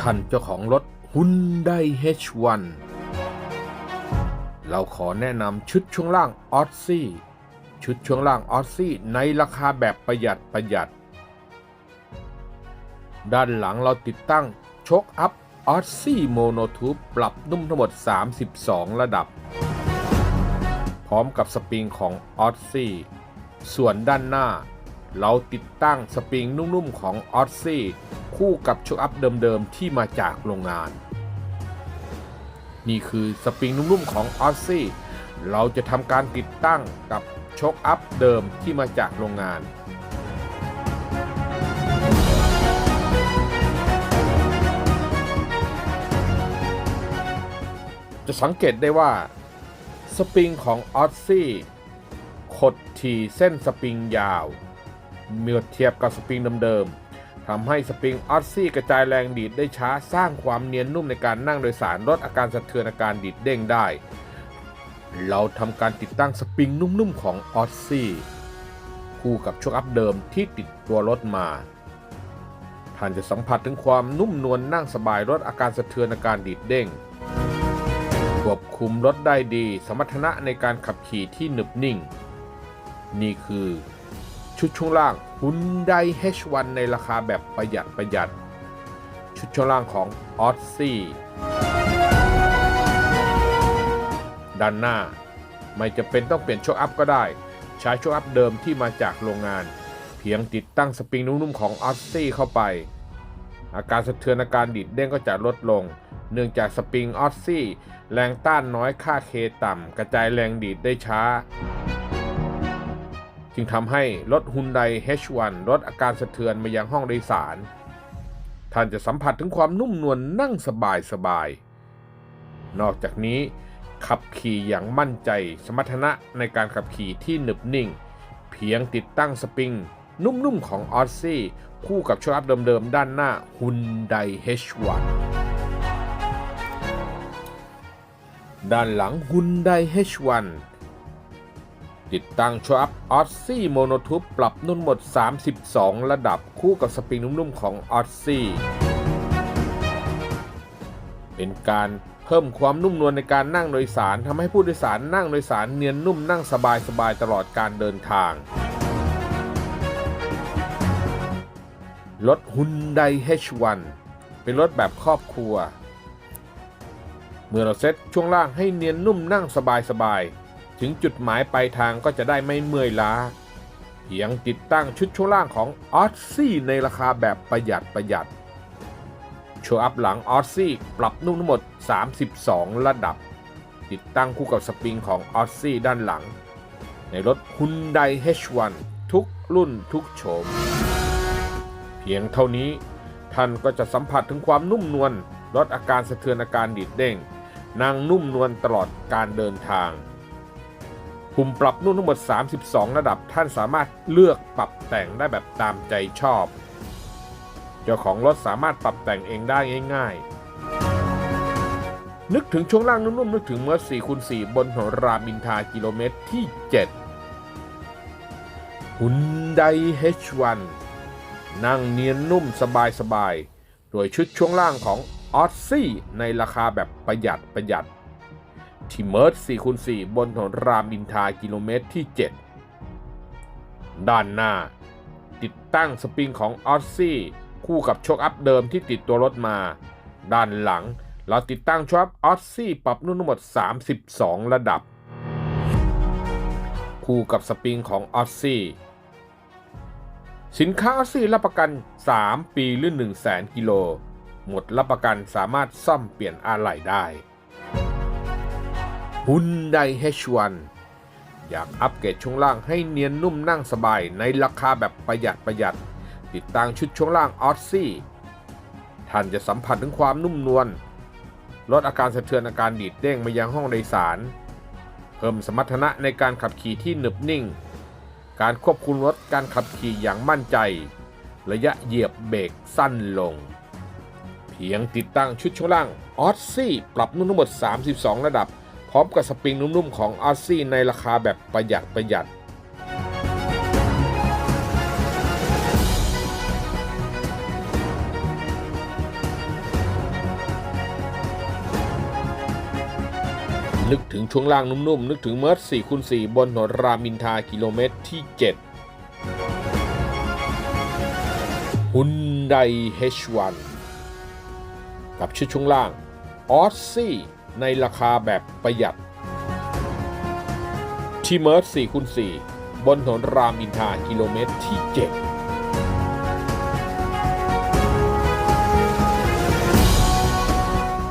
ท่านเจ้าของรถ Hyundai H1 เราขอแนะนำชุดช่วงล่างออ s ซี่ชุดช่วงล่างออ s ซี่ในราคาแบบประหยัดประหยัด ด้านหลังเราติดตั้งโชคอัพออ s ซี่โมโนทูบปรับนุ่มทั้งหมด 32 ระดับ พร้อมกับสปริงของออ s ซี่ส่วนด้านหน้า เราติดตั้งสปริงนุ่มๆของออ s ซี่คู่กับโชคอัพเดิมๆที่มาจากโรงงาน นี่คือสปริงนุ่มๆของออ s ซี่เราจะทำการติดตั้งกับโชคอัพเดิมที่มาจากโรงงาน จะสังเกตได้ว่า สปริงของออ s ซี่ขดทีเส้นสปริงยาว เมื่อเทียบกับสปริงเดิมๆทำให้สปริงออ s ซี่กระจายแรงดีดได้ช้าสร้างความเนียนนุ่มในการนั่งโดยสารลดอาการสะเทือนอาการดีดเด้งได้ เราทำการติดตั้งสปริงนุ่มๆของออ s ซี่คู่กับช่วงอัพเดิมที่ติดตัวรถมาท่านจะสัมผัสถึงความนุ่มนวลนั่งสบายลดอาการสะเทือนอาการดีดเด้งควบคุมรถได้ดี สมรรถนะในการขับขี่ที่หนึบนิ่ง นี่คือ ชุดช่วงล่าง Hyundai H1 ในราคาแบบประหยัดประหยัด ชุดช่วงล่างของ o d s ซี่ด้านหน้า ไม่จะเป็นต้องเปลี่ยนโชคอัพก็ได้ ใช้โชคอัพเดิมที่มาจากโรงงาน เพียงติดตั้งสปริงนุ่มๆของ o d s ซี่เข้าไป อาการสะเทือนอาการดิดเด้งก็จะลดลง เนื่องจากสปริงออ s ซี่แรงต้านน้อยค่าเคต่ำกระจายแรงดีดได้ช้า จึงทำให้รถ Hyundai H1 ลดอาการสะเทือนมายังห้องโดยสาร ท่านจะสัมผัสถึงความนุ่มนวลนั่งสบายสบาย นอกจากนี้ ขับขี่อย่างมั่นใจสมรรถนะในการขับขี่ที่หนึบนิ่ง เพียงติดตั้งสปริง นุ่มๆของออ s ซี่คู่กับช่วงอัพเดิมๆด้านหน้า Hyundai H1 ด้านหลัง Hyundai H1 ติดตั้งโชอัพออ s ซี่โมโนทูปปรับนุ่นหมด 32 ระดับคู่กับสปริงนุ่มๆของออ s ซี่เป็นการเพิ่มความนุ่มนวลในการนั่งโดยสารทำให้ผู้โดยสารนั่งโดยสารเนียนนุ่มนั่งสบายๆตลอดการเดินทาง รถ Hyundai H1 เป็นรถแบบครอบครัว เมื่อเราเซ็ตช่วงล่างให้เนียนนุ่มนั่งสบายๆ ถึงจุดหมายปลายทางก็จะได้ไม่เมื่อยล้า เพียงติดตั้งชุดช่วงล่างของ o d s ซี่ในราคาแบบประหยัดประหยัดโชว์อัพหลัง o d s ซี่ปรับนุ่มทั้งหมด 32 ระดับ ติดตั้งคู่กับสปริงของ o d s ซี่ด้านหลัง ในรถ Hyundai H1 ทุกรุ่นทุกโฉม เพียงเท่านี้ท่านก็จะสัมผัสถึงความนุ่มนวลลดอาการสะเทือนอาการดีดเด้งนั่งนุ่มนวลตลอดการเดินทาง ปุ่มปรับนุ่มทั้งหมด 32 ระดับ ท่านสามารถเลือกปรับแต่งได้แบบตามใจชอบ เจ้าของรถสามารถปรับแต่งเองได้ง่าย ๆ นึกถึงช่วงล่างนุ่มๆ นึกถึงเมื่อ4คูณ4บนถนนรามอินทากิโลเมตรที่7 Hyundai H1 นั่งเนียนนุ่มสบายๆ โดยชุดช่วงล่างของออ s ซี่ในราคาแบบประหยัดประหยัด ที่เมิร์ด4คูณ4บนถนนรามอินทากิโลเมตรที่ 7 ด้านหน้า ติดตั้งสปริงของออ s ซี่คู่กับโชคอัพเดิมที่ติดตัวรถมา ด้านหลังเราติดตั้งโชคอัพออ s ซี่ปรับนุ่นทั้งหมด 32 ระดับ คู่กับสปริงของออ s ซี่สินค้าออสซี่รับประกัน 3 ปีหรือ1 0 0 0 0แสนกิโล หมดรับประกันสามารถซ่อมเปลี่ยนอะไหล่ได้ Hyundai H1 อยากอัปเกรดช่วงล่างให้เนียนนุ่มนั่งสบายในราคาแบบประหยัดประหยัด ติดตั้งชุดช่วงล่างออสซี่ท่านจะสัมผัสถึงความนุ่มนวลลดอาการสะเทือนอาการดีดเด้งมายังห้องโดยสาร เพิ่มสมรรถนะในการขับขี่ที่หนึบนิ่ง การควบคุมรถการขับขี่อย่างมั่นใจ ระยะเหยียบเบรกสั้นลง เพียงติดตั้งชุดช่วงล่างออ s ซี่ปรับนุ่มทั้งหมด 32 ระดับ พร้อมกับสปริงนุ่มๆของอาร์ซี่ในราคาแบบประหยัดประหยัดนึกถึงช่วงล่างนุ่มๆ นึกถึงเมิร์ส4คูณ4บนถนนรามินทากิโลเมตรที่ 7 h ุนได H1 กับชื่อช่วงล่างออสซี่ ในราคาแบบประหยัด ที่เมิร์ส4คูณ4บนถนนรามอินทรากิโลเมตรที่ 7